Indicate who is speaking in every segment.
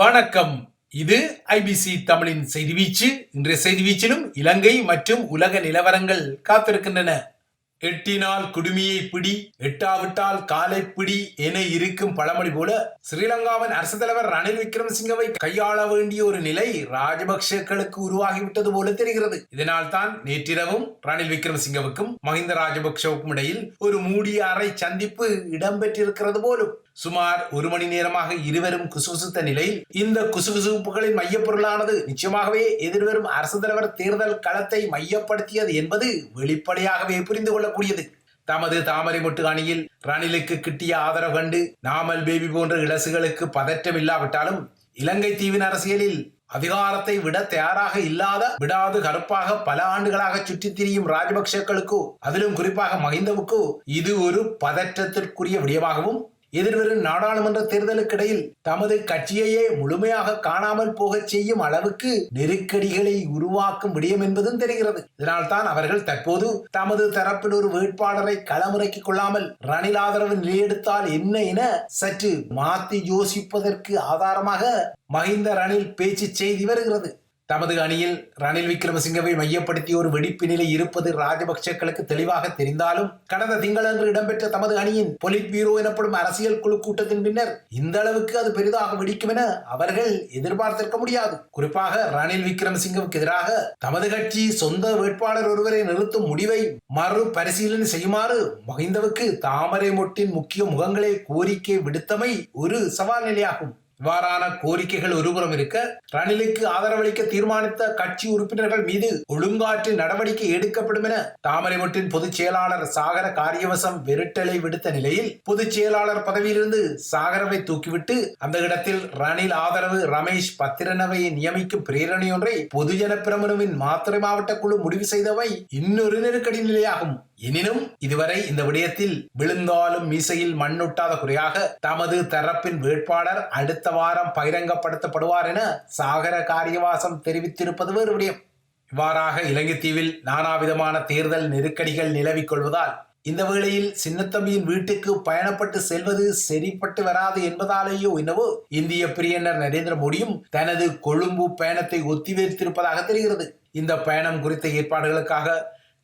Speaker 1: வணக்கம். இது ஐபிசி தமிழின் செய்தி வீச்சு. இன்றைய செய்தி வீச்சிலும் இலங்கை மற்றும் உலக நிலவரங்கள் காத்திருக்கின்றன. எட்டினால் குடுமியை பிடி எட்டாவிட்டால் காலை பிடி என இருக்கும் பழமொழி போல ஸ்ரீலங்காவின் அரசு தலைவர் ரணில் விக்ரமசிங்கவை கையாள வேண்டிய ஒரு நிலை ராஜபக்சேக்களுக்கு உருவாகிவிட்டது போல தெரிகிறது. இதனால் தான் நேற்றிரவும் ரணில் விக்ரமசிங்கவுக்கும் மஹிந்த ராஜபக்சவுக்கும் இடையில் ஒரு மூடிய அறை சந்திப்பு இடம்பெற்றிருக்கிறது போலும். சுமார் ஒரு மணி நேரமாக இருவரும் குசுகுசுத்த நிலையில் இந்த குசுகுசுப்புகளின் மையப்பொருளானது நிச்சயமாகவே எதிர்வரும் அரசு தலைவர் தேர்தல் களத்தை மையப்படுத்தியது என்பது வெளிப்படையாகவே புரிந்து கொள்ளக்கூடியது. தமது தாமரை மொட்டு அணியில் ரணிலுக்கு கிட்டிய ஆதரவு கண்டு நாமல் பேபி போன்ற இளசுகளுக்கு பதற்றம் இல்லாவிட்டாலும் இலங்கை தீவின் அரசியலில் அதிகாரத்தை விட தயாராக இல்லாத விடாது கருப்பாக பல ஆண்டுகளாக சுற்றித் திரியும் ராஜபக்சேக்களுக்கோ அதிலும் குறிப்பாக மஹிந்தவுக்கோ இது ஒரு பதற்றத்திற்குரிய விடயமாகவும் எதிர்வரும் நாடாளுமன்ற தேர்தலுக்கிடையில் தமது கட்சியையே முழுமையாக காணாமல் போகச் செய்யும் அளவுக்கு நெருக்கடிகளை உருவாக்கும் விடயம் என்பதும் தெரிகிறது. இதனால் தான் அவர்கள் தற்போது தமது தரப்பில் ஒரு வேட்பாளரை களமிறக்கிக் கொள்ளாமல் ரணில் ஆதரவு நிலையெடுத்தால் என்ன என சற்று மாத்தி யோசிப்பதற்கு ஆதாரமாக மஹிந்த ரணில் பேச்சு செய்தி வருகிறது. தமது அணியில் ரணில் விக்ரமசிங்கவை மையப்படுத்தி ஒரு வெடிப்பு நிலை இருப்பது ராஜபக்சேக்களுக்கு தெளிவாக தெரிந்தாலும் கடந்த திங்களன்று இடம்பெற்ற தமது அணியின் பொலிட் பியூரோ எனப்படும் அரசியல் குழு கூட்டத்தின் பின்னர் இந்த அளவுக்கு அது பெரிதாக வெடிக்கும் என அவர்கள் எதிர்பார்த்திருக்க முடியாது. குறிப்பாக ரணில் விக்ரமசிங்கவுக்கு எதிராக தமது கட்சி சொந்த வேட்பாளர் ஒருவரை நிறுத்தும் முடிவை மறு பரிசீலனை செய்யுமாறு மகிந்தவுக்கு தாமரை மொட்டின் முக்கிய முகங்களை கோரிக்கை விடுத்தமை ஒரு சவால் நிலையாகும். இவ்வாறான கோரிக்கைகள் ஒருபுறம் இருக்க ரணிலுக்கு ஆதரவளிக்க தீர்மானித்த கட்சி உறுப்பினர்கள் மீது ஒழுங்காற்று நடவடிக்கை எடுக்கப்படும் என தாமரைமொட்டின் பொதுச் செயலாளர் சாகர காரியவசம் விரட்டலை விடுத்த நிலையில் பொதுச் செயலாளர் பதவியிலிருந்து சாகரவை தூக்கிவிட்டு அந்த இடத்தில் ரணில் ஆதரவு ரமேஷ் பத்திரனவை நியமிக்கும் பிரேரணை ஒன்றை பொதுஜன பிரமணுவின் மாத்திரை மாவட்ட குழு முடிவு செய்தவை இன்னொரு நெருக்கடி நிலையாகும். எனினும் இதுவரை இந்த விடயத்தில் விழுந்தாலும் மீசையில் மண்ணுட்டாத குறையாக தமது தரப்பின் வேட்பாளர் அடுத்த வாரம் பகிரங்கப்படுத்தப்படுவார் என சாகர காரியவாசம் தெரிவித்திருப்பது வேறு விடயம். இவ்வாறாக இலங்கை தீவில் நானாவிதமான தேர்தல் நெருக்கடிகள் நிலவிக் கொள்வதால் இந்த வேளையில் சின்னத்தம்பியின் வீட்டுக்கு பயணப்பட்டு செல்வது சரிப்பட்டு வராது என்பதாலேயோ என்னவோ இந்திய பிரியனர் நரேந்திர மோடியும் தனது கொழும்பு பயணத்தை ஒத்திவைத்திருப்பதாக தெரிகிறது. இந்த பயணம் குறித்த ஏற்பாடுகளுக்காக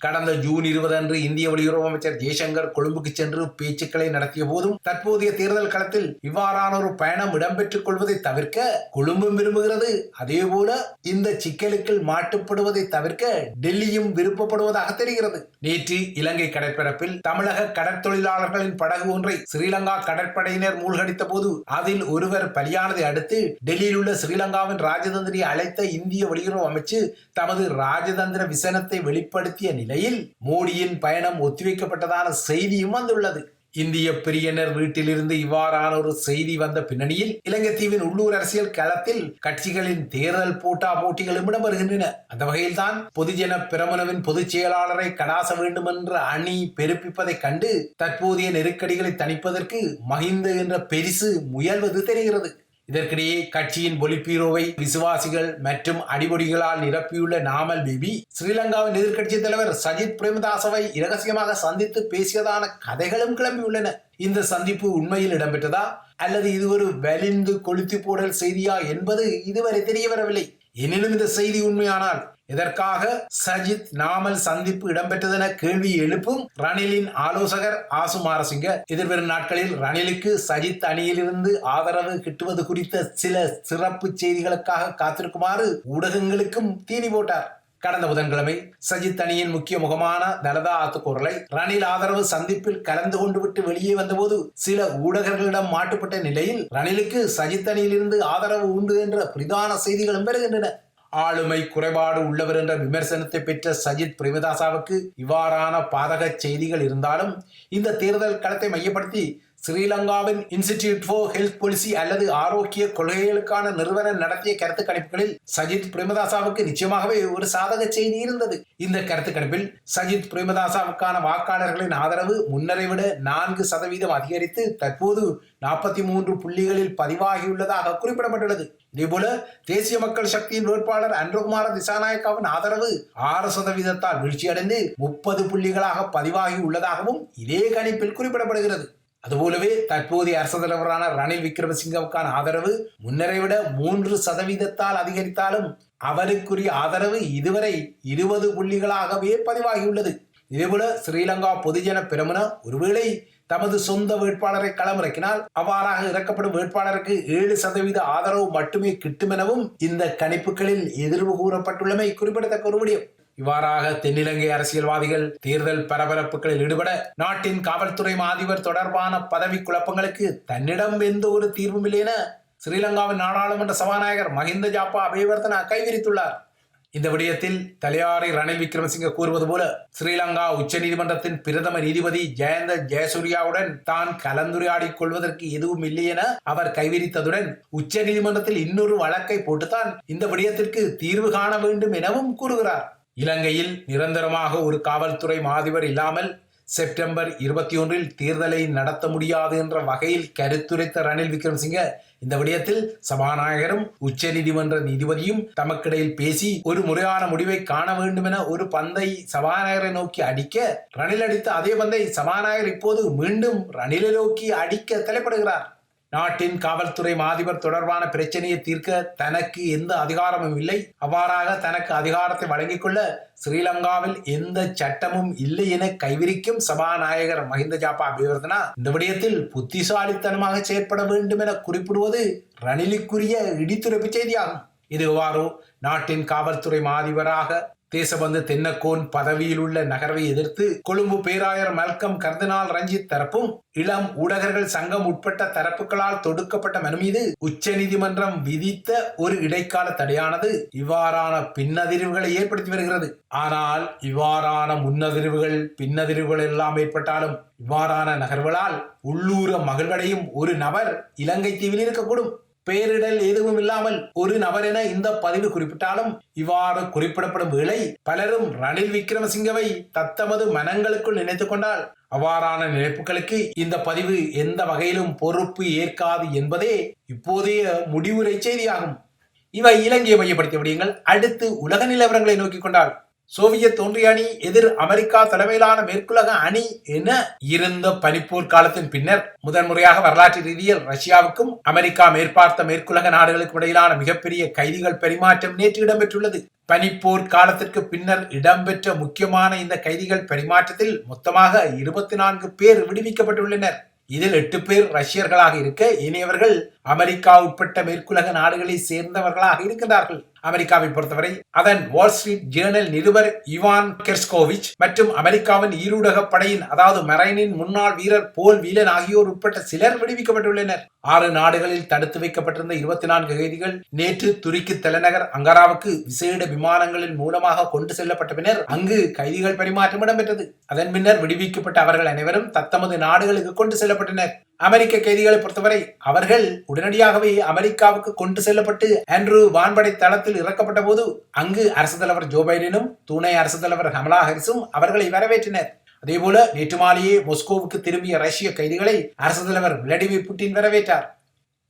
Speaker 1: கடந்த ஜூன் இருபது அன்று இந்திய வெளியுறவு அமைச்சர் ஜெய்சங்கர் கொழும்புக்கு சென்று பேச்சுக்களை நடத்திய போதும் தற்போதைய தேர்தல் களத்தில் இவ்வாறான ஒரு பயணம் இடம்பெற்றுக் கொள்வதை தவிர்க்க கொழும்பும் விரும்புகிறது. அதேபோல இந்த சிக்கலுக்குள் மாட்டுப்படுவதை தவிர்க்க டெல்லியும் விருப்பப்படுவதாக தெரிகிறது. நேற்று இலங்கை கடற்பரப்பில் தமிழக கடற்தொழிலாளர்களின் படகு ஒன்றை ஸ்ரீலங்கா கடற்படையினர் மூழ்கடித்த போது அதில் ஒருவர் பலியானதை அடுத்து டெல்லியில் உள்ள ஸ்ரீலங்காவின் ராஜதந்திரி அழைத்த இந்திய வெளியுறவு அமைச்சு தமது ராஜதந்திர விசனத்தை வெளிப்படுத்திய நிலை நிலையில் மோடியின் பயணம் ஒத்திவைக்கப்பட்டதான செய்தியும் வந்துள்ளது. இந்திய பிரியனர் வீட்டிலிருந்து இவ்வாறான ஒரு செய்தி வந்த பின்னணியில் இலங்கை தீவின் உள்ளூர் அரசியல் களத்தில் கட்சிகளின் தேர்தல் போட்டா போட்டிகளும் இடம்பெறுகின்றன. அந்த வகையில்தான் பொதுஜன பிரமணவின் பொதுச் செயலாளரை கடாச வேண்டும் என்ற அணி பெருப்பிப்பதைக் கண்டு தற்போதைய நெருக்கடிகளை தணிப்பதற்கு மஹிந்த என்ற பெரிசு முயல்வது தெரிகிறது. இதற்கிடையே கட்சியின் பொலிபீரோவை விசுவாசிகள் மற்றும் அடிபொடிகளால் நிரப்பியுள்ள நாமல் பிபி ஸ்ரீலங்காவின் எதிர்க்கட்சி தலைவர் சஜித் பிரேமதாசவை இரகசியமாக சந்தித்து பேசியதான கதைகளும் கிளம்பியுள்ளன. இந்த சந்திப்பு உண்மையில் இடம்பெற்றதா? அல்லது இது ஒரு வலிந்து கொளுத்தி போடல் செய்தியா என்பது இதுவரை தெரிய வரவில்லை எனினும் இந்த செய்தி உண்மையானால் இதற்காக சஜித் நாமல் சந்திப்பு இடம்பெற்றதென கேள்வி எழுப்பும் ரணிலின் ஆலோசகர் ஆசு மாரசிங்க? எதிர்வரும் நாட்களில் ரணிலுக்கு சஜித் அணியிலிருந்து ஆதரவு கிட்டுவது குறித்த சில சிறப்பு செய்திகளுக்காக காத்திருக்குமாறு ஊடகங்களுக்கும் தீனி போட்டார். கடந்த புதன்கிழமை சஜித் அணியின் முக்கிய முகமான தலதா ஆத்துக்குரலை ரணில் ஆதரவு சந்திப்பில் கலந்து கொண்டு விட்டு வெளியே வந்தபோது சில ஊடகர்களிடம் மாட்டுப்பட்ட நிலையில் ரணிலுக்கு சஜித் அணியிலிருந்து ஆதரவு உண்டு என்ற பிரதான செய்திகளும் வருகின்றன. ஆளுமை குறைபாடு உள்ளவர் என்ற விமர்சனத்தை பெற்ற சஜித் பிரேமதாசாவுக்கு இவ்வாறான பாதக செய்திகள் இருந்தாலும் இந்த தேர்தல் களத்தை மையப்படுத்தி ஸ்ரீலங்காவின் இன்ஸ்டிடியூட் ஃபார் ஹெல்த் பாலிசி அல்லது ஆரோக்கிய கொள்கைகளுக்கான நிறுவனம் நடத்திய கருத்து கணிப்புகளில் சஜித் பிரேமதாசாவுக்கு நிச்சயமாகவே ஒரு சாதக செய்தி இருந்தது. இந்த கருத்து கணிப்பில் சஜித் பிரேமதாசாவுக்கான வாக்காளர்களின் ஆதரவு முன்னரை விட நான்கு சதவீதம் அதிகரித்து தற்போது நாற்பத்தி மூன்று புள்ளிகளில் பதிவாகியுள்ளதாக குறிப்பிடப்பட்டுள்ளது. இதேபோல தேசிய மக்கள் சக்தியின் வேட்பாளர் அன்றகுமார திசாநாயக்காவின் ஆதரவு ஆறு சதவீதத்தால் வீழ்ச்சியடைந்து முப்பது புள்ளிகளாக பதிவாகி உள்ளதாகவும் இதே கணிப்பில் குறிப்பிடப்படுகிறது. அதுபோலவே தற்போதைய அரசு தலைவரான ரணில் விக்ரமசிங்கவுக்கான ஆதரவு முன்னரை விட மூன்று சதவீதத்தால் அதிகரித்தாலும் அவருக்குரிய ஆதரவு இதுவரை இருபது புள்ளிகளாகவே பதிவாகியுள்ளது. இதேபோல ஸ்ரீலங்கா பொதுஜன பெருமன ஒருவேளை தமது சொந்த வேட்பாளரை களமிறக்கினால் அவ்வாறாக இறக்கப்படும் வேட்பாளருக்கு ஏழு சதவீத ஆதரவு மட்டுமே கிட்டும் எனவும் இந்த கணிப்புகளில் எதிர்வு கூறப்பட்டுள்ளமை குறிப்பிடத்தக்க ஒரு விடயம். இவ்வாறாக தென்னிலங்கை அரசியல்வாதிகள் தேர்தல் பரபரப்புகளில் ஈடுபட நாட்டின் காவல்துறை மாதிபர் தொடர்பான பதவி குழப்பங்களுக்கு தன்னிடம் எந்த ஒரு தீர்வும் இல்லை என ஸ்ரீலங்காவின் நாடாளுமன்ற சபாநாயகர் மஹிந்த ஜாப்பா அபயவர்த்தனா கைவிரித்துள்ளார் இந்த விடயத்தில் தலையாரி ரணில் விக்ரமசிங்க கூறுவது போல ஸ்ரீலங்கா உச்ச நீதிமன்றத்தின் பிரதம நீதிபதி ஜெயந்த ஜெயசூர்யாவுடன் தான் கலந்துரையாடிக் கொள்வதற்கு எதுவும் இல்லை என அவர் கைவிரித்ததுடன் உச்ச நீதிமன்றத்தில் இன்னொரு வழக்கை போட்டுத்தான் இந்த விடயத்திற்கு தீர்வு காண வேண்டும் எனவும் கூறுகிறார். இலங்கையில் நிரந்தரமாக ஒரு காவல்துறை மாதிபர் இல்லாமல் செப்டம்பர் இருபத்தி ஒன்றில் தேர்தலை நடத்த முடியாது என்ற வகையில் கருத்துரைத்த ரணில் விக்ரமசிங்க இந்த விடயத்தில் சபாநாயகரும் உச்ச நீதிமன்ற நீதிபதியும் தமக்கிடையில் பேசி ஒரு முறையான முடிவை காண வேண்டும் என ஒரு பந்தை சபாநாயகரை நோக்கி அடிக்க ரணில் அடித்த அதே பந்தை சபாநாயகர் இப்போது மீண்டும் ரணிலை நோக்கி அடிக்க தலைப்படுகிறார். நாட்டின் காவல்துறை மாதிபர் தொடர்பான பிரச்சனையை தீர்க்க தனக்கு எந்த அதிகாரமும் இல்லை. அவ்வாறாக தனக்கு அதிகாரத்தை வழங்கிக் கொள்ள ஸ்ரீலங்காவில் எந்த சட்டமும் இல்லை என கைவிரிக்கும் சபாநாயகர் மஹிந்த ஜாப்பா அபிவர்தனா இந்த விடயத்தில் புத்திசாலித்தனமாக செயற்பட வேண்டும் என குறிப்பிடுவது ரணிலுக்குரிய இடித்துரைப்பு செய்தியாகும். இது எவ்வாறோ? நாட்டின் காவல்துறை மாதிபராக தேசபந்து தென்னக்கோன் பதவியில் உள்ள நகர்வை எதிர்த்து கொழும்பு பேராயர் மல்கம் கர்தினால் ரஞ்சித் தரப்பும் இளம் ஊடகர்கள் சங்கம் உட்பட்ட தரப்புகளால் தொடுக்கப்பட்ட மனு மீது உச்ச நீதிமன்றம் விதித்த ஒரு இடைக்கால தடையானது இவ்வாறான பின்னதிர்வுகளை ஏற்படுத்தி வருகிறது. ஆனால் இவ்வாறான முன்னதிர்வுகள் பின்னதிர்வுகள் எல்லாம் ஏற்பட்டாலும் இவ்வாறான நகர்வுகளால் உள்ளூர மகிழ்வடையும் ஒரு நபர் இலங்கை தீவில் இருக்கக்கூடும். பெயரிடல் எதுவும் இல்லாமல் ஒரு நபர் என இந்த பதிவு குறிப்பிட்டாலும் இவ்வாறு குறிப்பிடப்படும் வேளை பலரும் ரணில் விக்ரமசிங்கவை தத்தமது மனங்களுக்குள் நினைத்து கொண்டால் அவ்வாறான நினைப்புகளுக்கு இந்த பதிவு எந்த வகையிலும் பொறுப்பு ஏற்காது என்பதே இப்போதைய முடிவுரை செய்தியாகும். இவை இலங்கையை மையப்படுத்திய விடயங்கள். அடுத்து உலக நிலவரங்களை நோக்கிக் கொண்டால் சோவியத் ஒன்றிய அணி எதிர் அமெரிக்கா தலைமையிலான மேற்குலக அணி என இருந்த பனிப்போர் காலத்தின் பின்னர் முதன்முறையாக வரலாற்று ரீதியில் ரஷ்யாவுக்கும் அமெரிக்கா மேற்பார்த்த மேற்குலக நாடுகளுக்கு இடையிலான மிகப்பெரிய கைதிகள் பரிமாற்றம் நேற்று இடம்பெற்றுள்ளது. பனிப்போர் காலத்திற்கு பின்னர் இடம்பெற்ற முக்கியமான இந்த கைதிகள் பரிமாற்றத்தில் மொத்தமாக இருபத்தி நான்கு பேர் விடுவிக்கப்பட்டுள்ளனர். இதில் எட்டு பேர் ரஷ்யர்களாக இருக்க இனியவர்கள் அமெரிக்கா உட்பட்ட மேற்குலக நாடுகளை சேர்ந்தவர்களாக இருக்கின்றார்கள். அமெரிக்காவை பொறுத்தவரை அதன் வால் ஸ்ட்ரீட் ஜேர்னல் நிருபர் இவான் கெர்ஸ்கோவிச் மற்றும் அமெரிக்காவின் ஈரூடக படையின் அதாவது மெரைனின் முன்னாள் வீரர் போல் வீலன் ஆகியோர் உட்பட்ட சிலர் விடுவிக்கப்பட்டுள்ளனர். ஆறு நாடுகளில் தடுத்து வைக்கப்பட்டிருந்த இருபத்தி நான்கு கைதிகள் நேற்று துருக்கி தலைநகர் அங்காராவுக்கு விசேட விமானங்களின் மூலமாக கொண்டு செல்லப்பட்ட பின்னர் அங்கு கைதிகள் பரிமாற்றம் இடம்பெற்றது. அதன் பின்னர் விடுவிக்கப்பட்ட அவர்கள் அனைவரும் தத்தமது நாடுகளுக்கு கொண்டு செல்லப்பட்டனர். அமெரிக்க கைதிகளை பொறுத்தவரை அவர்கள் உடனடியாகவே அமெரிக்காவுக்கு கொண்டு செல்லப்பட்டு அன்று வான்படை தளத்தில் இறக்கப்பட்ட போது அங்கு அரசு தலைவர் ஜோ பைடனும் துணை அரசு தலைவர் கமலா ஹாரிஸும் அவர்களை வரவேற்றனர். அதேபோல நேற்று மாலையே மொஸ்கோவுக்கு திரும்பிய ரஷ்ய கைதிகளை அரசு தலைவர் விளாடிமிர் புட்டின் வரவேற்றார்.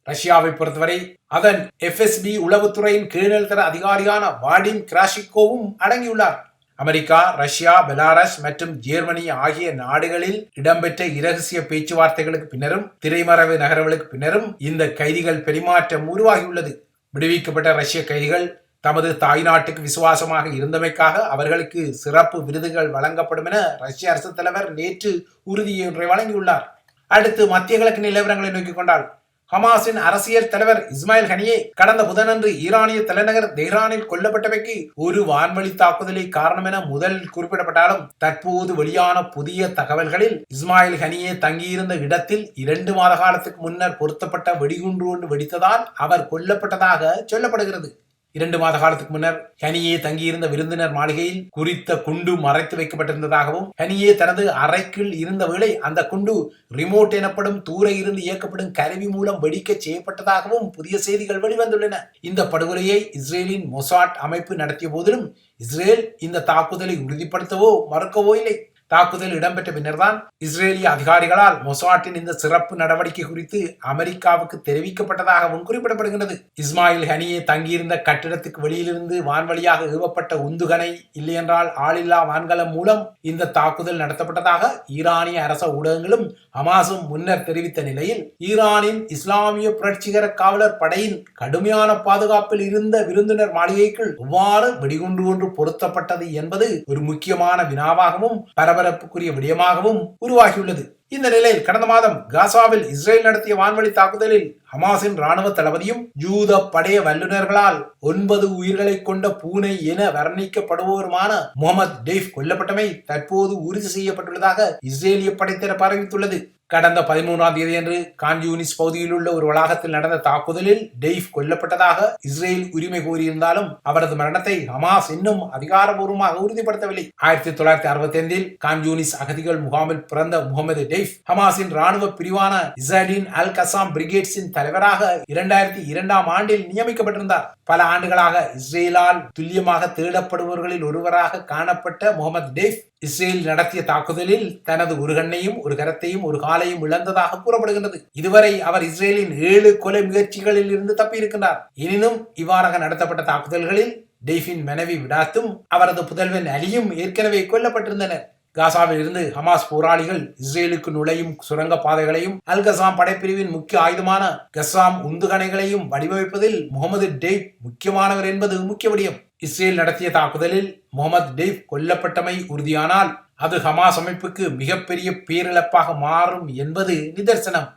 Speaker 1: ரஷ்யாவை பொறுத்தவரை அதன் எஃப்எஸ்பி உளவுத்துறையின் கீழ்நிலை தர அதிகாரியான வாடிம் கிராஷிகோவும் அடங்கியுள்ளார். அமெரிக்கா ரஷ்யா பெலாரஸ் மற்றும் ஜெர்மனி ஆகிய நாடுகளில் இடம்பெற்ற இரகசிய பேச்சுவார்த்தைகளுக்கு பின்னரும் திரைமறைவு நகரங்களுக்கு பின்னரும் இந்த கைதிகள் பெரிமாற்றம் உருவாகியுள்ளது. விடுவிக்கப்பட்ட ரஷ்ய கைதிகள் தமது தாய்நாட்டுக்கு விசுவாசமாக இருந்தமைக்காக அவர்களுக்கு சிறப்பு விருதுகள் வழங்கப்படும் என ரஷ்ய அரசு தலைவர் நேற்று உறுதியொன்றை வழங்கியுள்ளார். அடுத்து மத்திய கிழக்கு நிலவரங்களை நோக்கிக் கொண்டால் ஹமாஸின் அரசியல் தலைவர் இஸ்மாயில் ஹனியே கடந்த புதனன்று ஈரானிய தலைநகர் தெஹ்ரானில் கொல்லப்பட்டவைக்கு ஒரு வான்வழி தாக்குதலை காரணம் என முதலில் குறிப்பிடப்பட்டாலும் தற்போது வெளியான புதிய தகவல்களில் இஸ்மாயில் ஹனியே தங்கியிருந்த இடத்தில் இரண்டு மாத காலத்துக்கு முன்னர் பொருத்தப்பட்ட வெடிகுண்டு ஒன்று வெடித்ததால் அவர் கொல்லப்பட்டதாக சொல்லப்படுகிறது. இரண்டு மாத காலத்துக்கு முன்னர் ஹனியே தங்கியிருந்த விருந்தினர் மாளிகையில் குறித்த குண்டு மறைத்து வைக்கப்பட்டிருந்ததாகவும் ஹனியே தனது அறைக்குள் இருந்த வேளை அந்த குண்டு ரிமோட் எனப்படும் தூர இருந்து இயக்கப்படும் கருவி மூலம் வெடிக்க செய்யப்பட்டதாகவும் புதிய செய்திகள் வெளிவந்துள்ளன. இந்த படுகொலையை இஸ்ரேலின் மொசாட் அமைப்பு நடத்திய போதிலும் இஸ்ரேல் இந்த தாக்குதலை உறுதிப்படுத்தவோ மறுக்கவோ இல்லை. தாக்குதல் இடம்பெற்ற பின்னர்தான் இஸ்ரேலிய அதிகாரிகளால் மொசாட்டின் இந்த சிறப்பு நடவடிக்கை குறித்து அமெரிக்காவுக்கு தெரிவிக்கப்பட்டதாகவும் குறிப்பிடப்படுகிறது இஸ்மாயில் ஹனியே தங்கியிருந்த கட்டிடத்துக்கு வெளியிலிருந்து வான்வழியாக ஏவப்பட்ட உந்துகனை இல்லையென்றால் ஆளில்லா வான்கலம் மூலம் இந்த தாக்குதல் நடத்தப்பட்டதாக ஈரானிய அரச ஊடகங்களும் ஹமாஸும் முன்னர் தெரிவித்த நிலையில் ஈரானின் இஸ்லாமிய புரட்சிகர காவலர் படையின் கடுமையான பாதுகாப்பில் இருந்த விருந்தினர் மாளிகைக்குள் இவ்வாறு வெடிகுண்டு ஒன்று பொருத்தப்பட்டது என்பது ஒரு முக்கியமான வினாவாகவும் பரபரப்புக்குரிய விடயமாகவும் உருவாகியுள்ளது. இந்த நிலையில் கடந்த மாதம் காசாவில் இஸ்ரேல் நடத்திய வான்வழி தாக்குதலில் ஹமாஸின் ராணுவ தளபதியும் யூத படைய வல்லுநர்களால் ஒன்பது உயிர்களை கொண்ட பூனை என வர்ணிக்கப்படுபவருமான முகமது டெய்ஃப் கொல்லப்பட்டமை தற்போது உறுதி செய்யப்பட்டுள்ளதாக இஸ்ரேலிய படைத்தரப்பு அறிவித்துள்ளது. கடந்த பதிமூன்றாம் தேதியன்று கான்யூனிஸ் பகுதியில் உள்ள ஒரு வளாகத்தில் நடந்த தாக்குதலில் டெய்ஃப் கொல்லப்பட்டதாக இஸ்ரேல் உரிமை கோரியிருந்தாலும் அவரது மரணத்தை ஹமாஸ் இன்னும் அதிகாரபூர்வமாக உறுதிப்படுத்தவில்லை. ஆயிரத்தி தொள்ளாயிரத்தி அறுபத்தி ஐந்தில் கான்யூனிஸ் அகதிகள் முகாமில் பிறந்த முகமது டெய்ஃப் ஹமாஸின் ராணுவ பிரிவான இசடின் அல் கசாம் பிரிகேட்ஸின் தலைவராக இரண்டாயிரத்தி இரண்டாம் ஆண்டில் நியமிக்கப்பட்டிருந்தார். பல ஆண்டுகளாக இஸ்ரேலால் துல்லியமாக தேடப்படுபவர்களில் ஒருவராக காணப்பட்ட முகமது டெய்ஃப் இஸ்ரேல் நடத்திய தாக்குதலில் தனது ஒரு கண்ணையும் ஒரு கரத்தையும் ஒரு காலையும் இழந்ததாக கூறப்படுகின்றது. இதுவரை அவர் இஸ்ரேலின் ஏழு கொலை முயற்சிகளில் இருந்து தப்பியிருக்கின்றார். எனினும் இவ்வாறாக நடத்தப்பட்ட தாக்குதல்களில் டெய்ஃபின் மனைவி விடாத்தும் அவரது புதல்வன் அலியும் ஏற்கனவே கொல்லப்பட்டிருந்தனர். காசாவில் இருந்து ஹமாஸ் போராளிகள் இஸ்ரேலுக்கு நுழையும் சுரங்க பாதைகளையும் அல் கசாம் படைப்பிரிவின் முக்கிய ஆயுதமான கசாம் உந்துகணைகளையும் வடிவமைப்பதில் முகமது டெய்ப் முக்கியமானவர் என்பது முக்கிய விடயம். இஸ்ரேல் நடத்திய தாக்குதலில் முகமது டெய்ப் கொல்லப்பட்டமை உறுதியானால் அது ஹமாஸ் அமைப்புக்கு மிகப்பெரிய பேரிழப்பாக மாறும் என்பது நிதர்சனம்.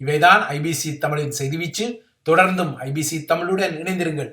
Speaker 1: இவைதான் ஐபிசி தமிழின் செய்திவீச்சு தொடர்ந்தும் ஐபிசி தமிழுடன் இணைந்திருங்கள்.